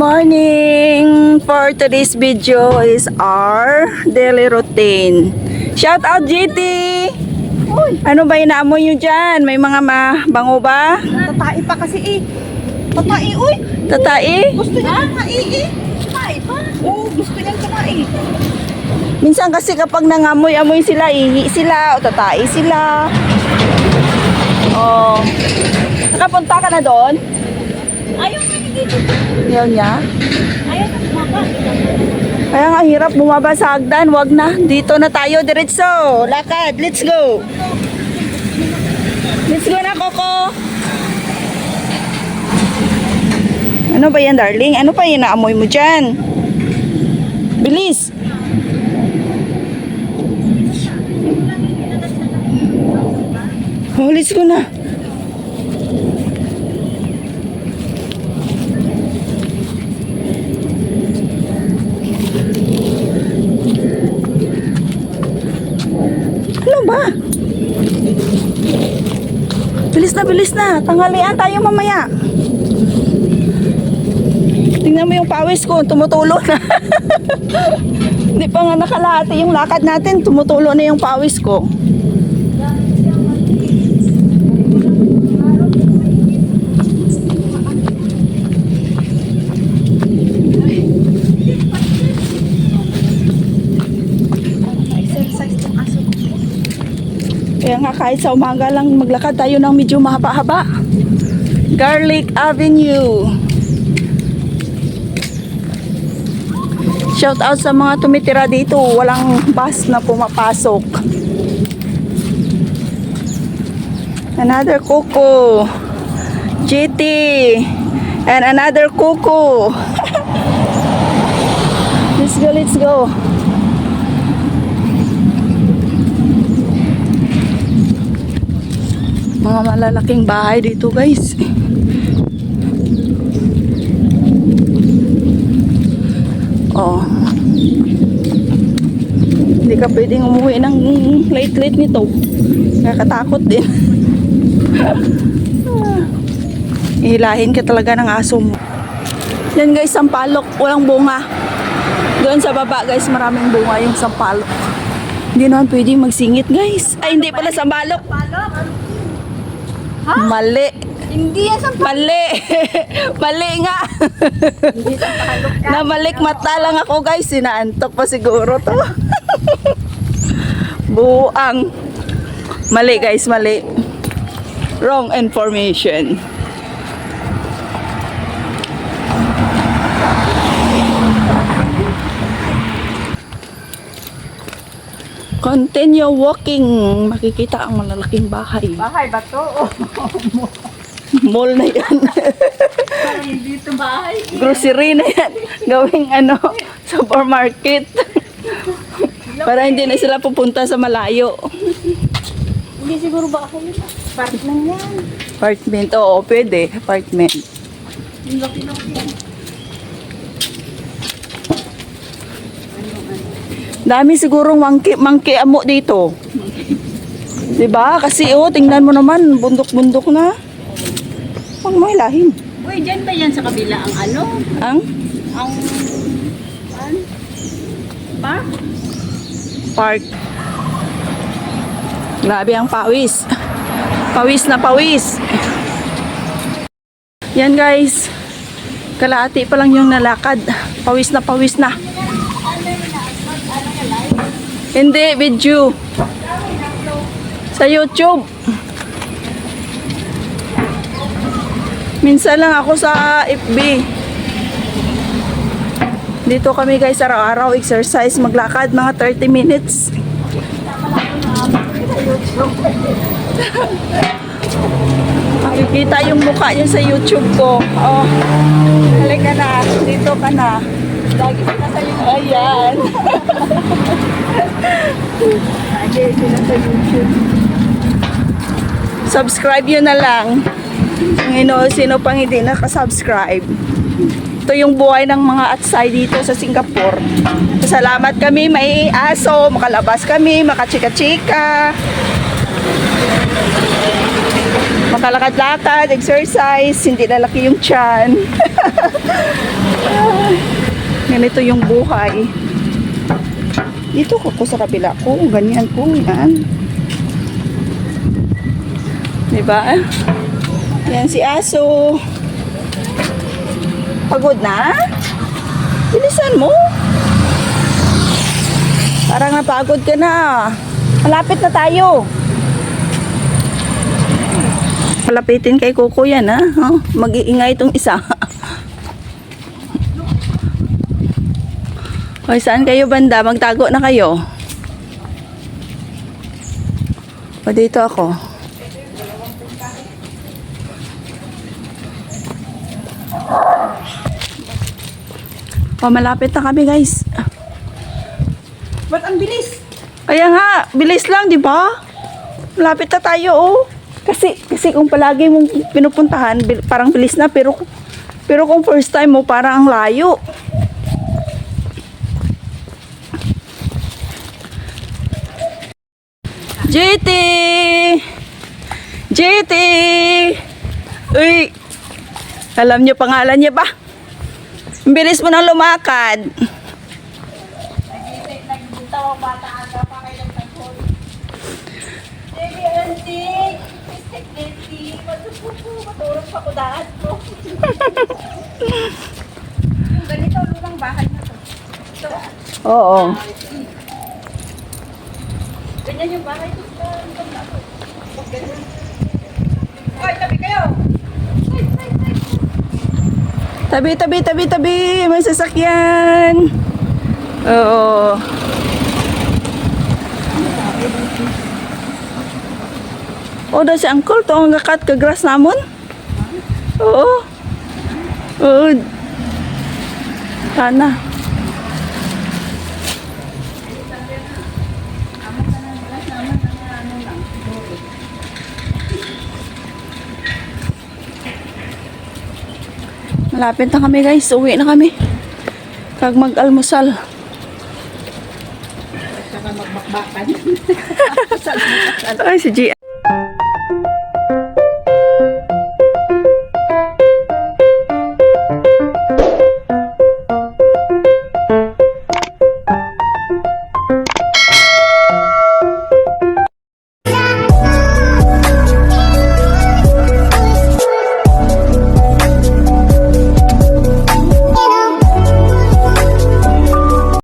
morning! For today's video is our daily routine. Shout out GT! Ano ba inaamoy nyo dyan? May mga mabango ba? Tatai pa kasi eh. Tatai, uy! Tatai? Gusto niya tatai eh. Tatai pa? Oo, gusto niya tatai. Minsan kasi kapag nangamoy-amoy sila, ihi sila o tatai sila. Oh. Nakapunta ka na doon? Ayaw. Ayaw niya? Kaya nga hirap bumaba sa hagdan, wag na. Dito na tayo diretso. Lakad, let's go. Let's go na, Coco. Ano ba yan, darling? Ano pa yung naamoy mo dyan? Bilis. Oh, let's go na. Ano ba? Bilis na, bilis na. Tanghalian tayo mamaya. Tingnan mo yung pawis ko, tumutulo na. Hindi pa nga nakalahati yung lakad natin, tumutulo na yung pawis ko. Kaya nga kahit sa umaga lang maglakad tayo ng medyo mahaba-haba. Garlic Avenue. Shout out sa mga tumitira dito. Walang bus na pumapasok. Another kuko. GT. And another kuko. let's go, let's go. Mga malalaking bahay dito guys. Oh. Hindi ka pwedeng umuwi ng late-late nito. Nakakatakot din. Ihilahin ka talaga ng aso mo. Yan guys, sampalok. Walang bunga. Doon sa baba guys, maraming bunga yung sampalok. Hindi naman pwedeng magsingit guys. Ay, hindi pala sampalok. Palok. Mali. Hindi yan sa Mali. Mali nga. Hindi sa palok ka. Namalik mata lang ako guys. Sinaantok pa siguro to. Buang. Mali guys, mali. Wrong information. Continue walking. Makikita ang malalaking bahay. Bahay ba to? Oh, Mall na yan. hindi ito bahay. grocery na yan. Gawing ano, supermarket. Para hindi na sila pupunta sa malayo. Hindi siguro ba ako yun? Part lang yan. Apartment, oo, pwede. Apartment. Ang laki-laki Dami sigurong mangki, mangki amo dito. 'Di ba? Kasi oh, tingnan mo naman, bundok-bundok na. Huwag mo hilahin. Uy, dyan ba yan sa kabila ang ano? Ang Ang... An? Park? park. Grabe ang pawis. Pawis na pawis. Yan guys. Kalahati pa lang yung nalakad. Pawis na pawis na. Hindi, video. Sa YouTube. Minsan lang ako sa FB. Dito kami guys araw-araw exercise, maglakad mga 30 minutes. Makikita yung mukha niya sa YouTube ko. Oh, halika na. Dito ka na. Lagi sila sa YouTube. Ayan. Lagi sila sa YouTube. Subscribe yun na lang. Ngino, sino pang hindi nakasubscribe. Ito yung buhay ng mga atsay dito sa Singapore. Salamat kami, may aso, makalabas kami, makachika-chika. Makalakad-lakad, exercise, hindi lalaki yung tiyan. Ganito yung buhay. Dito ko ko sa kabila ko, ganyan ko, yan. Diba? Yan si Aso. Pagod na? Bilisan mo. Parang napagod ka na. Malapit na tayo. Palapitin kay Coco yan ha. Mag-iingay itong isa. Hoy, saan kayo banda? Magtago na kayo. O dito ako. O, malapit na kami guys. Ba't ang bilis? Kaya nga, bilis lang, di ba? Malapit na tayo, oh. Kasi, kasi kung palagi mong pinupuntahan, parang bilis na, pero, pero kung first time mo, parang ang layo. JT! JT! Uy! Alam niyo pangalan niya ba? Ang bilis mo nang lumakad. Tawag bata aga ko. Yung bahay ko. Hoy, tabi kayo. Tabi, tabi, tabi, tabi. May sasakyan. Oo. O, daw si uncle to ang gakat ka grass namon. Oo. Oo. Sana. Malapit na kami guys. Uwi na kami. Kag mag-almusal. Ay, si G.